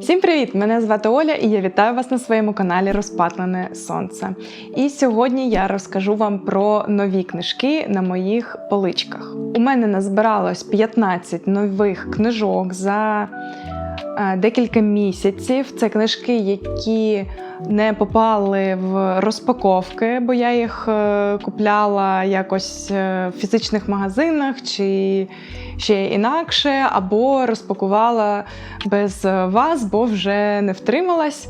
Всім привіт! Мене звати Оля і я вітаю вас на своєму каналі Розпатлене Сонце. І сьогодні я розкажу вам про нові книжки на моїх поличках. У мене назбиралось 15 нових книжок за декілька місяців. Це книжки, які не попали в розпаковки, бо я їх е, купляла якось е, в фізичних магазинах чи ще інакше, або розпакувала без вас, бо вже не втрималась.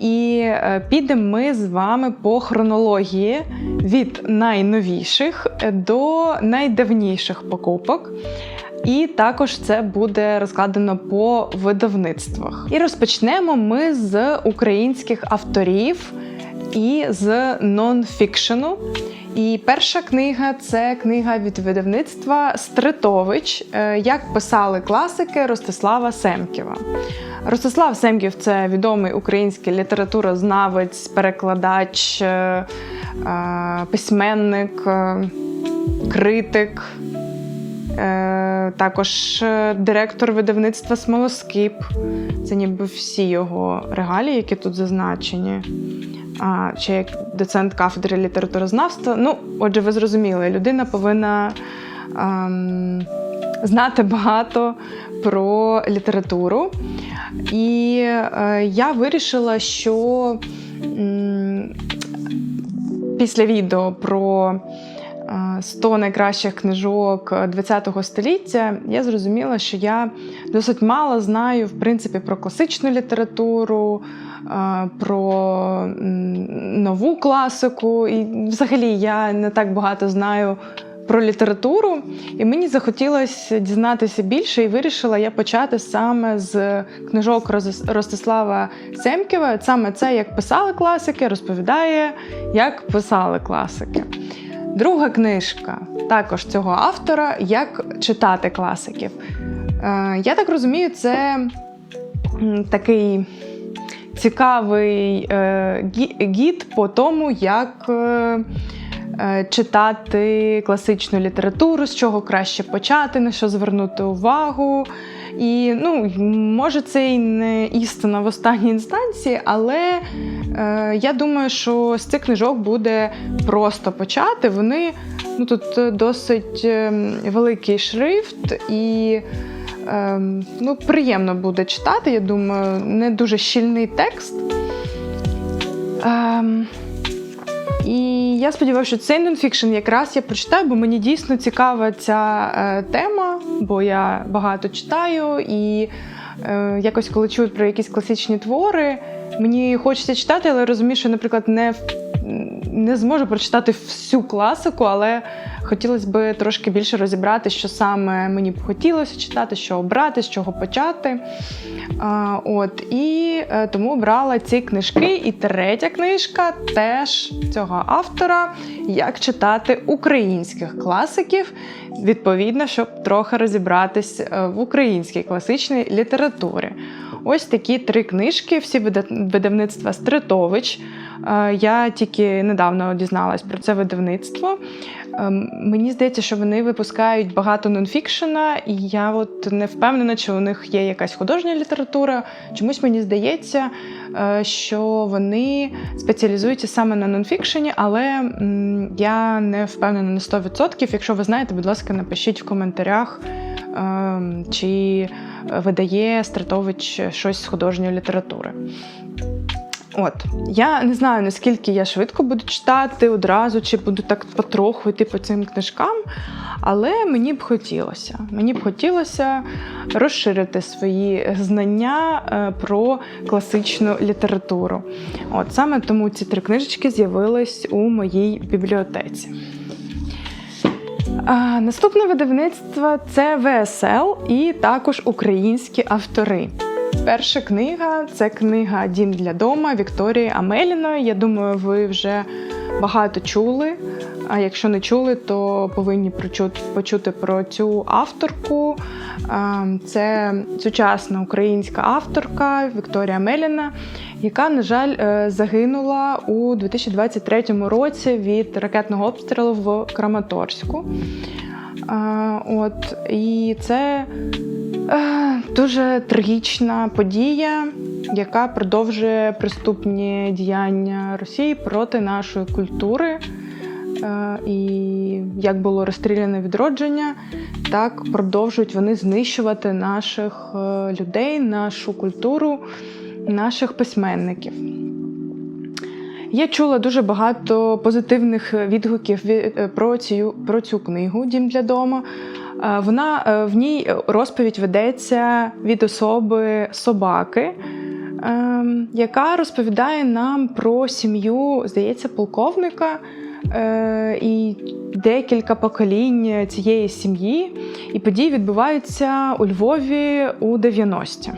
І е, підемо ми з вами по хронології від найновіших до найдавніших покупок. І також це буде розкладено по видавництвах. І розпочнемо ми з українських авторів і з нонфікшену. І перша книга це книга від видавництва Стритович, е, як писали класики Ростислава Семківа. Ростислав Семків це відомий український літературознавець, перекладач, е, е, письменник, критик. Е, Також е, директор видавництва Смолоскип. Це ніби всі його регалії, які тут зазначені. А, ще як доцент кафедри літературознавства. Ну, отже, ви зрозуміли, людина повинна ем, знати багато про літературу. І е, я вирішила, що м, після відео про 100 найкращих книжок ХХ століття я зрозуміла, що я досить мало знаю в принципі про класичну літературу, е, про нову класику. І взагалі я не так багато знаю про літературу, і мені захотілося дізнатися більше, і вирішила я почати саме з книжок Ростислава Семківа. Саме це як писали класики, розповідає, як писали класики. Друга книжка також цього автора Як читати класиків. Е, Я так розумію, це такий цікавий е, гід по тому, як е, читати класичну літературу, з чого краще почати, на що звернути увагу. І ну, може, це і не істина в останній інстанції, але е, я думаю, що з цих книжок буде просто почати. Вони ну, тут досить е, великий шрифт і. Ем, ну, приємно буде читати, я думаю, не дуже щільний текст. Ем, і я сподіваюся, що цей нонфікшн якраз я прочитаю, бо мені дійсно цікава ця е, тема, бо я багато читаю і е, якось коли чую про якісь класичні твори, мені хочеться читати, але розумію, що, наприклад, не, не зможу прочитати всю класику, але хотілося б трошки більше розібрати, що саме мені б хотілося читати, що обрати, з чого почати. От, і е, тому обрала ці книжки. І третя книжка теж цього автора Як читати українських класиків, відповідно, щоб трохи розібратись е, в українській класичній літературі. Ось такі три книжки, всі видавництва Стритович. Е, Я тільки недавно дізналась про це видавництво. Ем, Мені здається, що вони випускають багато нонфікшена, і я от не впевнена, чи у них є якась художня література. Чомусь мені здається, що вони спеціалізуються саме на нонфікшені, але я не впевнена на 100%. Якщо ви знаєте, будь ласка, напишіть в коментарях, ем, чи видає Стратович щось з художньої літератури. От, я не знаю, наскільки я швидко буду читати одразу, чи буду так потроху йти по цим книжкам, але мені б хотілося. Мені б хотілося розширити свої знання е, про класичну літературу. От саме тому ці три книжечки з'явились у моїй бібліотеці. А, наступне видавництво це ВСЛ і також українські автори. Перша книга це книга Дім для дома Вікторії Амеліної. Я думаю, ви вже багато чули. А якщо не чули, то повинні почути про цю авторку. Це сучасна українська авторка Вікторія Меліна, яка, на жаль, е, загинула у 2023 році від ракетного обстрілу в Краматорську. От, і це дуже трагічна подія, яка продовжує приступні діяння Росії проти нашої культури. Е, і як було розстріляне відродження, так продовжують вони знищувати наших е, людей, нашу культуру, наших письменників. Я чула дуже багато позитивних відгуків е, про цю, про цю книгу Дім для дома. Е, Вона е, в ній розповідь ведеться від особи собаки, ем, яка розповідає нам про сім'ю, здається, полковника е, і декілька поколінь цієї сім'ї. І події відбуваються у Львові у 90-ті.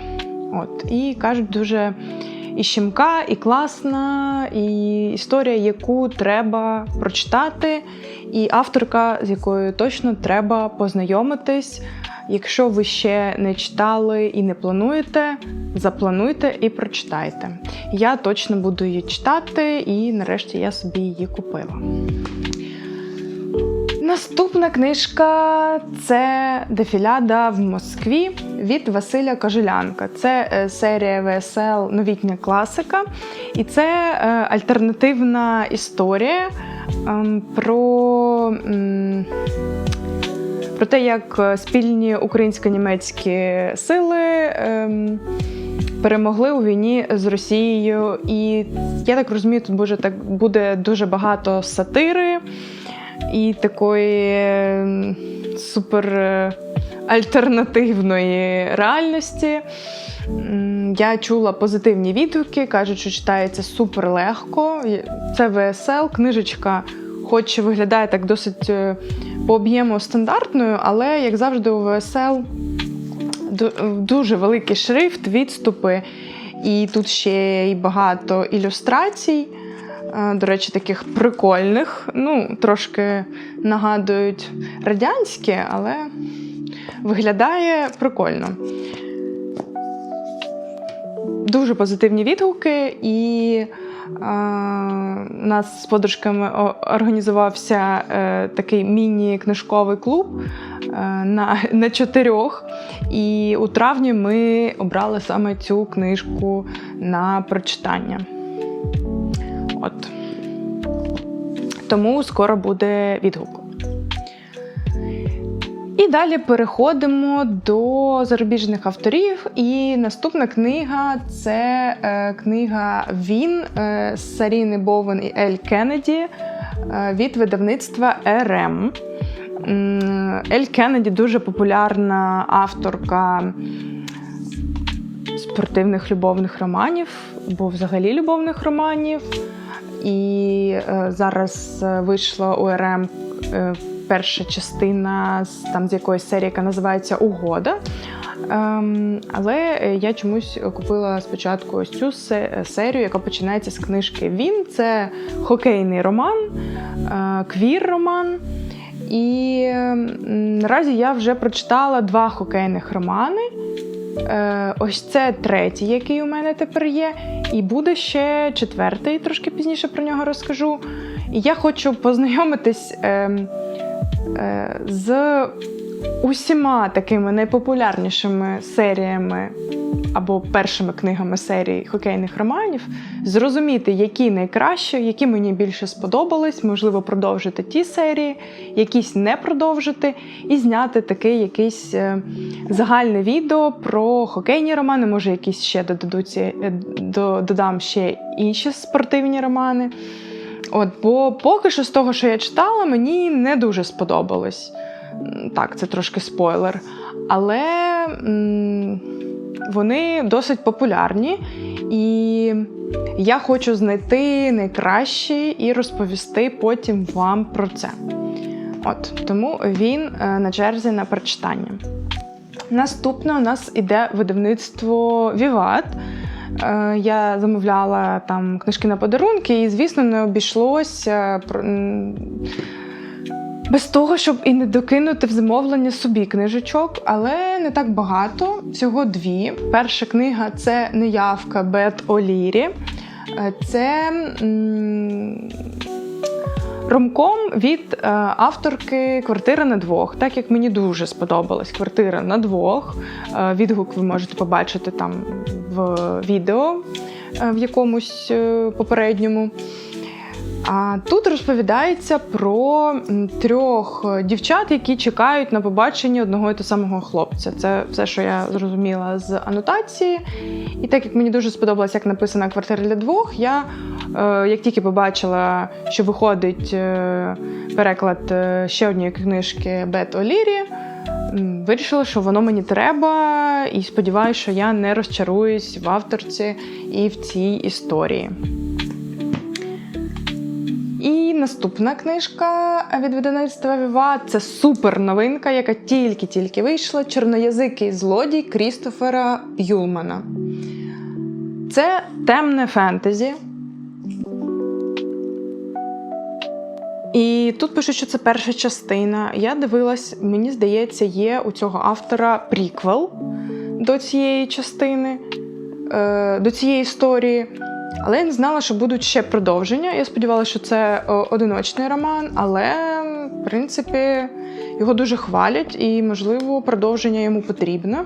От, і кажуть, дуже і щемка, і класна, і історія, яку треба прочитати, і авторка, з якою точно треба познайомитись. Якщо ви ще не читали і не плануєте, заплануйте і прочитайте. Я точно буду її читати, і нарешті я собі її купила. Наступна книжка це Дефіляда в Москві від Василя Кожелянка. Це е, серія ВСЛ Новітня класика, і це е, альтернативна історія ем, про. Про те, як е, спільні українсько-німецькі сили ем, перемогли у війні з Росією. І я так розумію, тут буде, так, буде дуже багато сатири і такої ем, супер е, альтернативної реальності. Я чула позитивні відгуки, кажуть, що читається супер легко. Це ВСЛ, книжечка, хоч виглядає так досить е, по об'єму стандартною, але, як завжди, у ВСЛ дуже великий шрифт, відступи, і тут ще й багато ілюстрацій. Е, До речі, таких прикольних. Ну, трошки нагадують радянські, але виглядає прикольно. Дуже позитивні відгуки, і е, у нас з подружками організувався е, такий міні-книжковий клуб е, на, на чотирьох. І у травні ми обрали саме цю книжку на прочитання. От. Тому скоро буде відгук. І далі переходимо до зарубіжних авторів. І наступна книга це е, книга Він е, Саріни Бовен і Ель Кеннеді е, від видавництва РМ. Ель Кеннеді дуже популярна авторка спортивних любовних романів, або взагалі любовних романів. І е, зараз е, вийшла у РМ е, перша частина там, з якоїсь серії, яка називається Угода. Ем, але я чомусь купила спочатку ось цю серію, яка починається з книжки Він. Це хокейний роман, квір-роман. І наразі я вже прочитала два хокейних романи. Е, ось це третій, який у мене тепер є. І буде ще четвертий, трошки пізніше про нього розкажу. І я хочу познайомитись е, з усіма такими найпопулярнішими серіями або першими книгами серії хокейних романів, зрозуміти, які найкращі, які мені більше сподобались, можливо, продовжити ті серії, якісь не продовжити, і зняти таке якесь е, загальне відео про хокейні романи. Може, якісь ще додадуться, е, додам ще інші спортивні романи. От, бо поки що з того, що я читала, мені не дуже сподобалось. Так, це трошки спойлер. Але м, вони досить популярні, і я хочу знайти найкращі і розповісти потім вам про це. От тому він е, на черзі на прочитання. Наступне у нас іде видавництво Віват. Е, Я замовляла там книжки на подарунки, і, звісно, не обійшлося без того, щоб і не докинути в замовлення собі книжечок, але не так багато, всього дві. Перша книга це Неявка Бет Олірі. Е, Це м, ромком від е, авторки Квартира на двох, так як мені дуже сподобалась квартира на двох. Е, відгук ви можете побачити там в відео е, в якомусь е, попередньому. А тут розповідається про трьох дівчат, які чекають на побачення одного і того самого хлопця. Це все, що я зрозуміла з анотації. І так як мені дуже сподобалось, як написана квартира для двох, я е, як тільки побачила, що виходить переклад ще однієї книжки Бет Олірі, вирішила, що воно мені треба, і сподіваюся, що я не розчаруюсь в авторці і в цій історії. І наступна книжка від видавництва Віва це супер новинка, яка тільки-тільки вийшла. Чорноязикий злодій Крістофера Юлмана. Це темне фентезі. І тут пишуть, що це перша частина. Я дивилась, мені здається, є у цього автора приквел до цієї частини, е, до цієї історії. Але я не знала, що будуть ще продовження. Я сподівалася, що це одиночний роман, але в принципі його дуже хвалять і, можливо, продовження йому потрібно.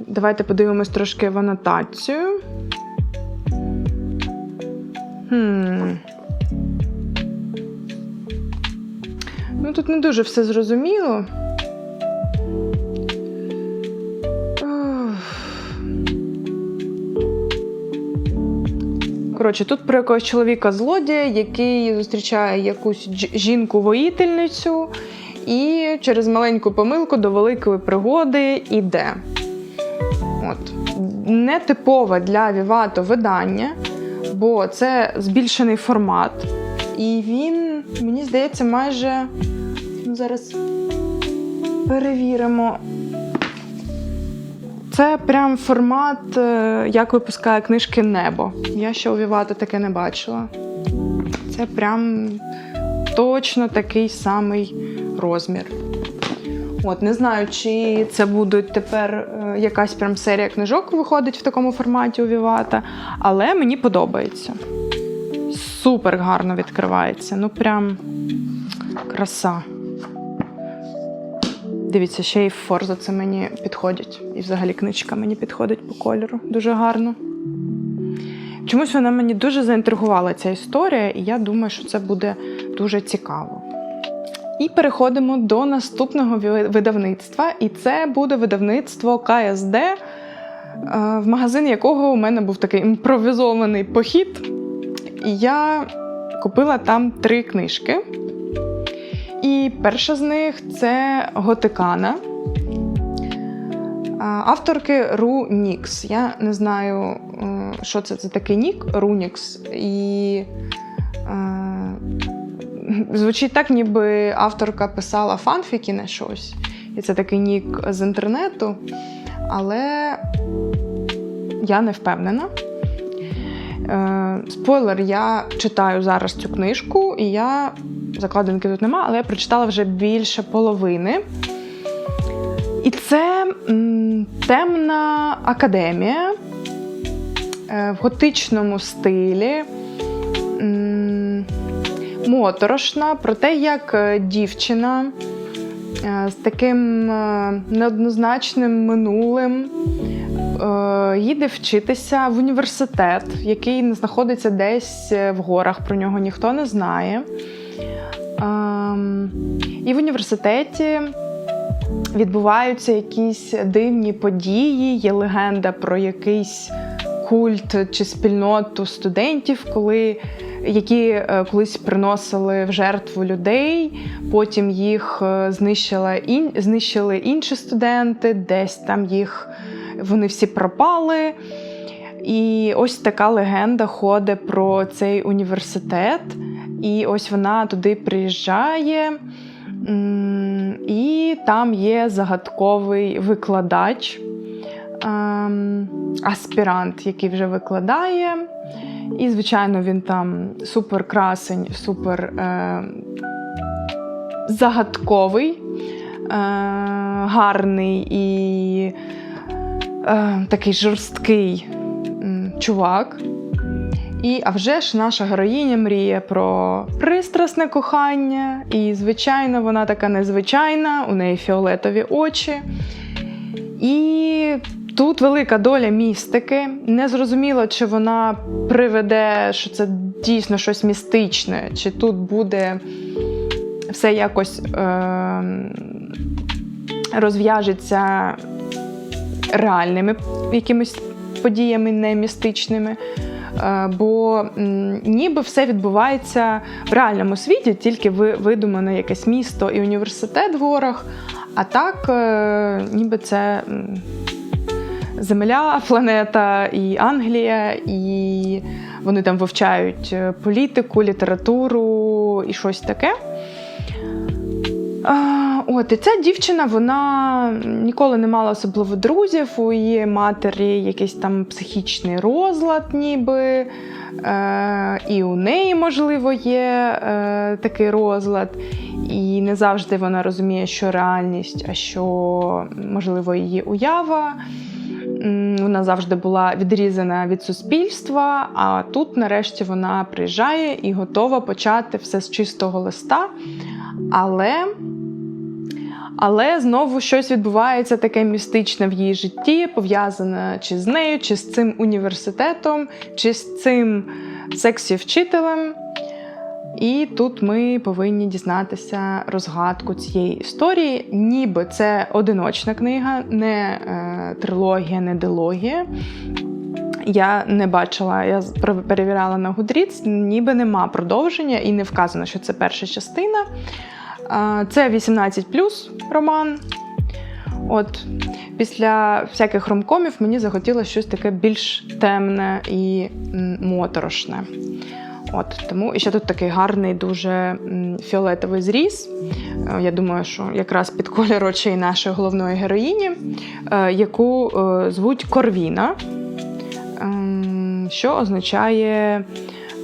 Давайте подивимось трошки в анотацію. Хм. Тут не дуже все зрозуміло. Коротше, тут про якогось чоловіка злодія, який зустрічає якусь жінку-воїтельницю, і через маленьку помилку до великої пригоди йде. От. Нетипове для Вівато видання, бо це збільшений формат. І він, мені здається, майже. Зараз перевіримо. Це прям формат, е, як випускає книжки Небо. Я ще у таке не бачила. Це прям точно такий самий розмір. От, не знаю, чи це буде тепер е, якась прям серія книжок виходить в такому форматі у Вівата, але мені подобається. Супер гарно відкривається. Ну прям краса. Дивіться, ще й форза це мені підходять. І взагалі книжка мені підходить по кольору. Дуже гарно. Чомусь вона мені дуже заінтригувала ця історія, і я думаю, що це буде дуже цікаво. І переходимо до наступного видавництва, і це буде видавництво КСД, е, в магазин якого у мене був такий імпровізований похід. І я купила там три книжки. І перша з них це Готикана. Авторки Ру Нікс. Я не знаю, е, що це за такий нік Рунікс. І е, звучить так, ніби авторка писала фанфіки на щось. І це такий нік з інтернету. Але я не впевнена. Е, спойлер, я читаю зараз цю книжку, і я закладинки тут нема, але я прочитала вже більше половини. І це м, темна академія е, в готичному стилі. М, Моторошна про те, як е, дівчина е, з таким е, неоднозначним минулим е, їде вчитися в університет, який знаходиться десь е, в горах, про нього ніхто не знає. Ем, І в університеті відбуваються якісь дивні події, є легенда про якийсь культ чи спільноту студентів, коли, які е, колись приносили в жертву людей, потім їх е, знищила ін, знищили інші студенти, десь там їх вони всі пропали. І ось така легенда ходить про цей університет. І ось вона туди приїжджає, і там є загадковий викладач, ем, аспірант, який вже викладає. І, звичайно, він там супер красень, супер е, загадковий, е, гарний і е, такий жорсткий чувак. І а вже ж наша героїня мріє про пристрасне кохання. І, звичайно, вона така незвичайна, у неї фіолетові очі. І тут велика доля містики. Незрозуміло, чи вона приведе, що це дійсно щось містичне, чи тут буде все якось е- розв'яжеться реальними якимись подіями, не містичними. Е, Бо ніби все відбувається в реальному світі, тільки ви- видумане якесь місто і університет в горах. А так, е, ніби це Земля, планета і Англія, і вони там вивчають е, політику, літературу і щось таке. А, От, і ця дівчина вона ніколи не мала особливо друзів. У її матері якийсь там психічний розлад, ніби. Е, і у неї, можливо, є е, такий розлад. І не завжди вона розуміє, що реальність, а що, можливо, її уява. Вона завжди була відрізана від суспільства, а тут, нарешті, вона приїжджає і готова почати все з чистого листа. Але, але знову щось відбувається таке містичне в її житті, пов'язане чи з нею, чи з цим університетом, чи з цим сексі-вчителем. І тут ми повинні дізнатися розгадку цієї історії. Ніби це одиночна книга, не е, трилогія, не дилогія. Я не бачила, я перевіряла на Goodreads, ніби нема продовження і не вказано, що це перша частина. Це 18 роман. От після всяких ромкомів мені захотілося щось таке більш темне і моторошне. От тому і ще тут такий гарний, дуже фіолетовий зріз. Е, Я думаю, що якраз під кольор очей нашої головної героїні, е, яку е, звуть Корвіна, ем, що означає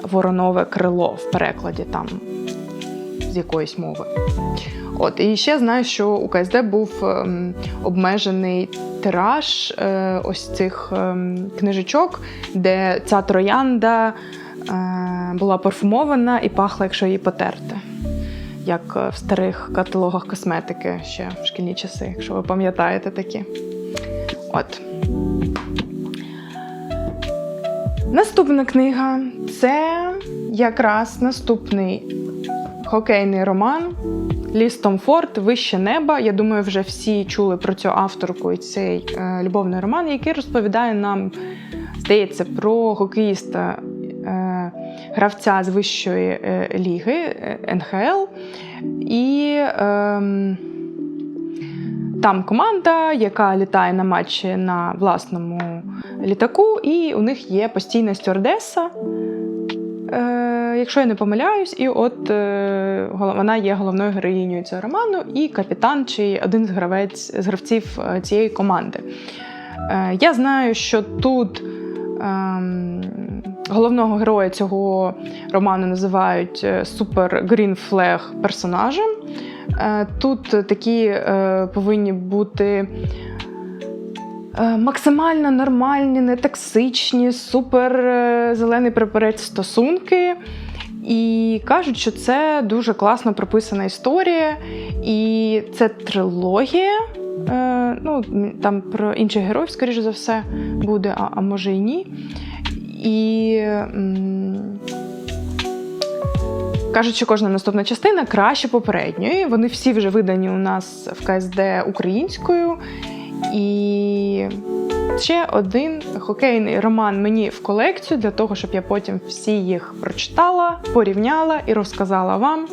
воронове крило в перекладі там з якоїсь мови. От, і ще знаю, що у КСД був ем, обмежений тираж ось цих ем, книжечок, де ця троянда була парфумована і пахла, якщо її потерти. Як е, в старих каталогах косметики ще в шкільні часи, якщо ви пам'ятаєте такі. От. Наступна книга це якраз наступний хокейний роман Ліс Томфорд Вище неба. Я думаю, вже всі чули про цю авторку і цей е, любовний роман, який розповідає нам, здається, про хокеїста е, гравця з вищої е, ліги е, НХЛ. І е, там команда, яка літає на матчі на власному літаку, і у них є постійна стюардеса. Е, якщо я не помиляюсь, і от е, вона є головною героїнею цього роману, і капітан чи один з гравець з гравців е, цієї команди. Е, я знаю, що тут ем, головного героя цього роману називають е, супер Green Flag персонажем. Е, Тут такі е, повинні бути максимально нормальні, нетоксичні, супер зелений прапорець стосунки. І кажуть, що це дуже класно прописана історія, і це трилогія. Ну, там про інших героїв, скоріше за все, буде, а, а може і ні. І кажуть, що кожна наступна частина краще попередньої. Вони всі вже видані у нас в КСД українською. І ще один хокейний роман мені в колекцію для того, щоб я потім всі їх прочитала, порівняла і розказала вам,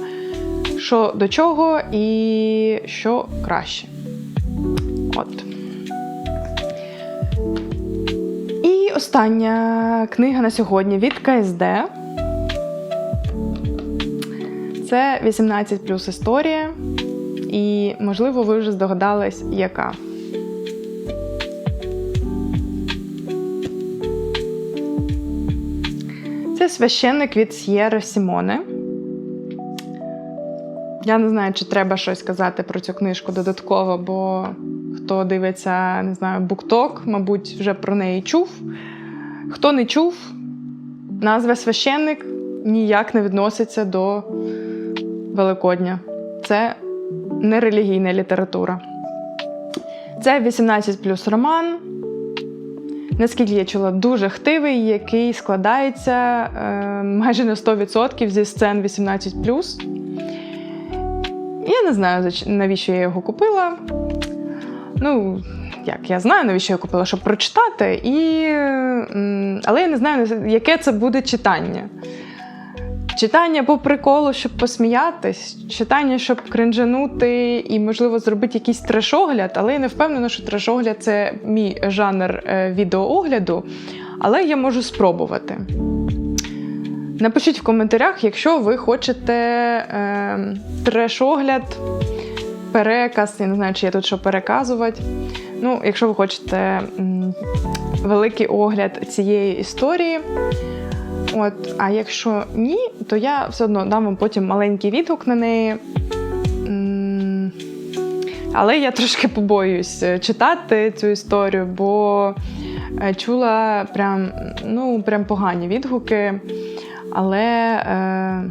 що до чого і що краще. Остання книга на сьогодні від КСД. Це 18 плюс історія. І, можливо, ви вже здогадались, яка. Це священник від С'єра Сімоне. Я не знаю, чи треба щось казати про цю книжку додатково, бо хто дивиться, не знаю, букток, мабуть, вже про неї чув. Хто не чув, Назва священник ніяк не відноситься до Великодня. Це не релігійна література. Це 18 плюс роман. Наскільки я чула, дуже хтивий, який складається е, майже на 100% зі сцен 18 Я не знаю, навіщо я його купила. Ну, як я знаю, навіщо я купила, щоб прочитати, і... але я не знаю, яке це буде читання. Читання по приколу, щоб посміятись, читання, щоб кринжанути і, можливо, зробити якийсь трешогляд, але я не впевнена, що трешогляд це мій жанр е, відеоогляду, але я можу спробувати. Напишіть в коментарях, якщо ви хочете е, трешогляд, переказ, я не знаю, чи є тут що переказувати. Ну, якщо ви хочете великий огляд цієї історії. От, а якщо ні, то я все одно дам вам потім маленький відгук на неї. Але я трошки побоююсь е, читати цю історію, бо е, чула прям, ну, прям погані відгуки. Але, е,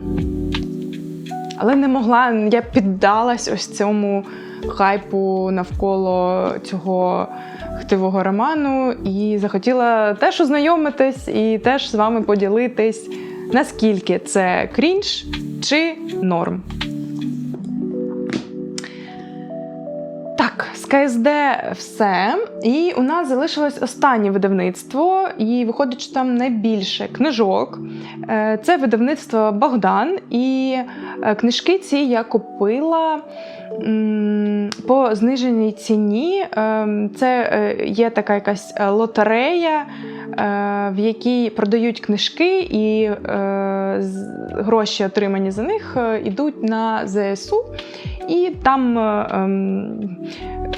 але не могла, я піддалась ось цьому хайпу навколо цього хтивого роману і захотіла теж ознайомитись і теж з вами поділитись, наскільки це крінж чи норм. З КСД все. І у нас залишилось останнє видавництво, і виходить, що там найбільше книжок. Е, Це видавництво Богдан. І е, книжки ці я купила по зниженій ціні. Ем, Це е, є така якась е, лотерея, е, в якій продають книжки, і е, гроші, отримані за них, е, йдуть на ЗСУ. І там е, ем,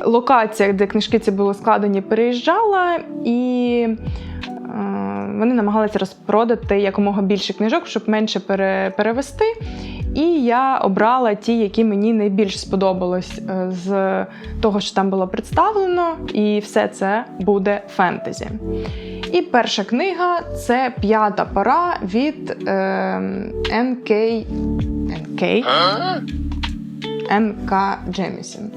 локація, де книжки ці були складені, переїжджала, і е, вони намагалися розпродати якомога більше книжок, щоб менше пере, перевести. І я обрала ті, які мені найбільш сподобались е, з того, що там було представлено, і все це буде фентезі. І перша книга це п'ята пора від е, НК. НК? НК Джемісін.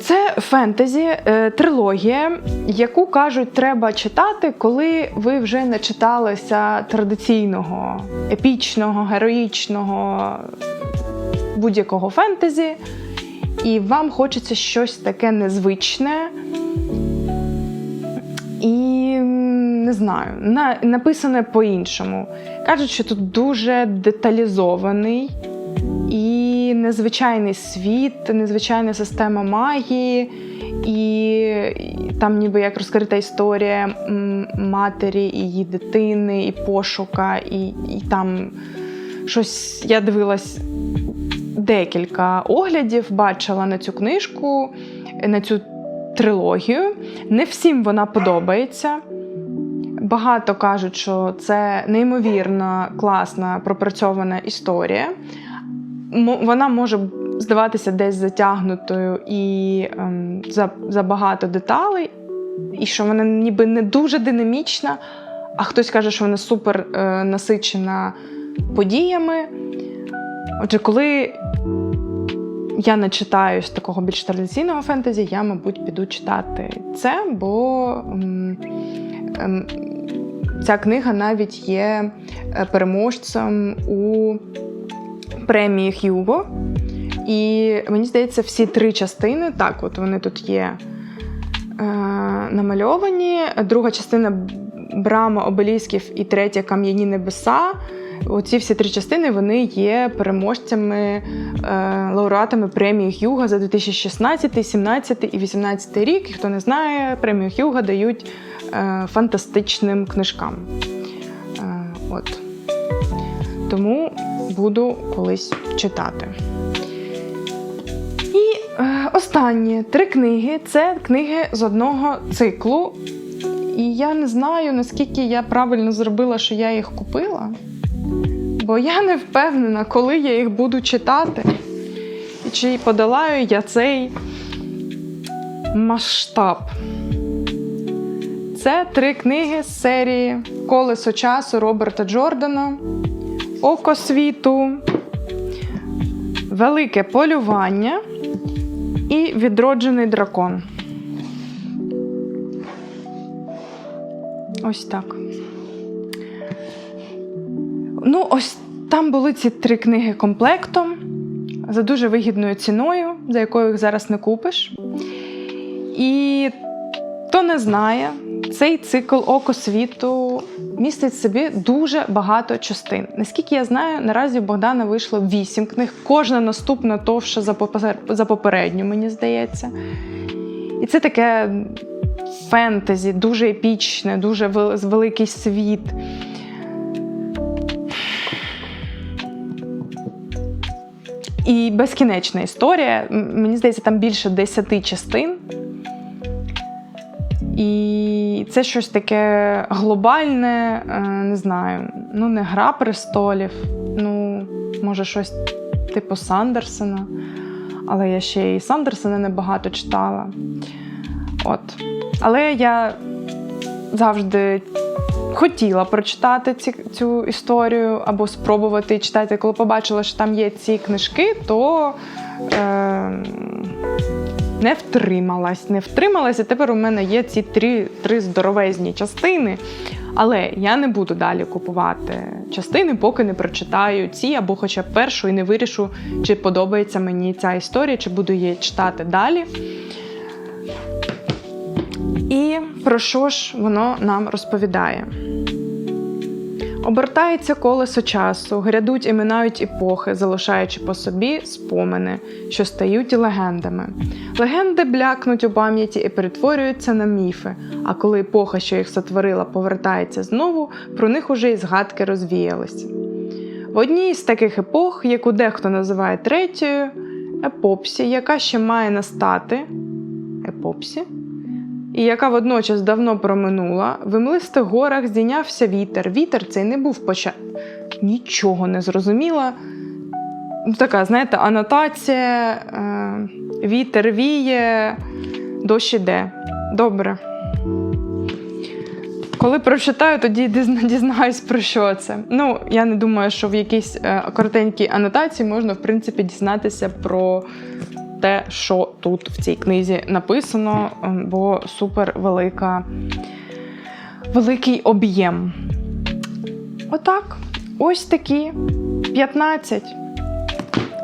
Це фентезі, е, трилогія, яку кажуть, треба читати, коли ви вже не читалися традиційного, епічного, героїчного будь-якого фентезі, і вам хочеться щось таке незвичне. І не знаю, на, написане по-іншому. Кажуть, що тут дуже деталізований незвичайний світ, незвичайна система магії, і там ніби як розкрита історія матері і її дитини, і пошука, і, і там щось я дивилась декілька оглядів, бачила на цю книжку, на цю трилогію. Не всім вона подобається. Багато кажуть, що це неймовірно класна пропрацьована історія. Вона може здаватися десь затягнутою і ем, за, за багато деталей, і що вона ніби не дуже динамічна, а хтось каже, що вона супер е, насичена подіями. Отже, коли я не читаю такого більш традиційного фентезі, я, мабуть, піду читати це, бо м, ем, ця книга навіть є е, переможцем у премії Х'юго. І мені здається, всі три частини, так, от вони тут є е, намальовані. Друга частина Брама Обелісків і третя Кам'яні небеса. Оці всі три частини вони є переможцями, е, лауреатами премії Х'юга за 2016, 2017 і 2018 рік. І хто не знає, премію Х'юга дають е, фантастичним книжкам. Е, от. Тому буду колись читати. І е, останні три книги це книги з одного циклу. І я не знаю, наскільки я правильно зробила, що я їх купила. Бо я не впевнена, коли я їх буду читати. І чи подолаю я цей масштаб. Це три книги з серії Колесо часу Роберта Джордана, Око світу, Велике полювання і Відроджений дракон. Ось так. Ну, ось там були ці три книги комплектом за дуже вигідною ціною, за якою їх зараз не купиш. І хто не знає, цей цикл Око світу містить в собі дуже багато частин. Наскільки я знаю, наразі у Богдана вийшло вісім книг, кожна наступна товша за попередню, мені здається. І це таке фентезі, дуже епічне, дуже великий світ. І безкінечна історія. Мені здається, там більше десяти частин. І це щось таке глобальне, е, не знаю, ну не гра престолів, ну, може, щось типу Сандерсона. Але я ще і Сандерсона небагато читала. От. Але я завжди хотіла прочитати ці, цю історію або спробувати читати. Коли побачила, що там є ці книжки, то е, не втрималась. Не втрималась, і тепер у мене є ці три, три здоровезні частини. Але я не буду далі купувати частини, поки не прочитаю ці або хоча б першу і не вирішу, чи подобається мені ця історія, чи буду її читати далі. І про що ж воно нам розповідає? Обертається колесо часу, грядуть і минають епохи, залишаючи по собі спомини, що стають легендами. Легенди блякнуть у пам'яті і перетворюються на міфи. А коли епоха, що їх сотворила, повертається знову, про них уже і згадки розвіялися. В одній з таких епох, яку дехто називає третьою, епопсі, яка ще має настати епопсі, і яка водночас давно проминула, в імлистих горах здійнявся вітер. Вітер цей не був поча... Нічого не зрозуміла. Ну, така, знаєте, анотація, е, вітер віє, дощ іде. Добре. Коли прочитаю, тоді дізна- дізнаюсь про що це. Ну, я не думаю, що в якійсь е, коротенькій анотації можна, в принципі, дізнатися про те, що тут в цій книзі написано, ем, бо супер велика, великий об'єм. Отак. Ось такі 15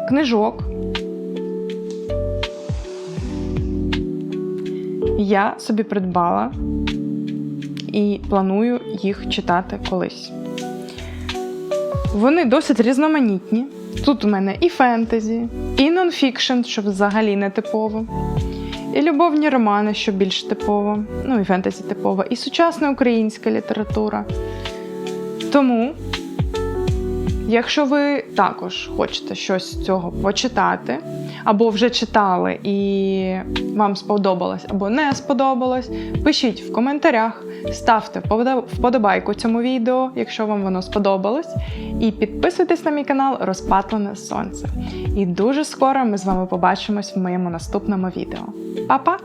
книжок. Я собі придбала і планую їх читати колись. Вони досить різноманітні. Тут у мене і фентезі, і нонфікшн, що взагалі не типово, і любовні романи, що більш типово, ну і фентезі типово, і сучасна українська література. Тому, якщо ви також хочете щось з цього почитати, або вже читали і вам сподобалось або не сподобалось, пишіть в коментарях, ставте вподобайку цьому відео, якщо вам воно сподобалось, і підписуйтесь на мій канал Розпатлене Сонце. І дуже скоро ми з вами побачимось в моєму наступному відео. Па-па!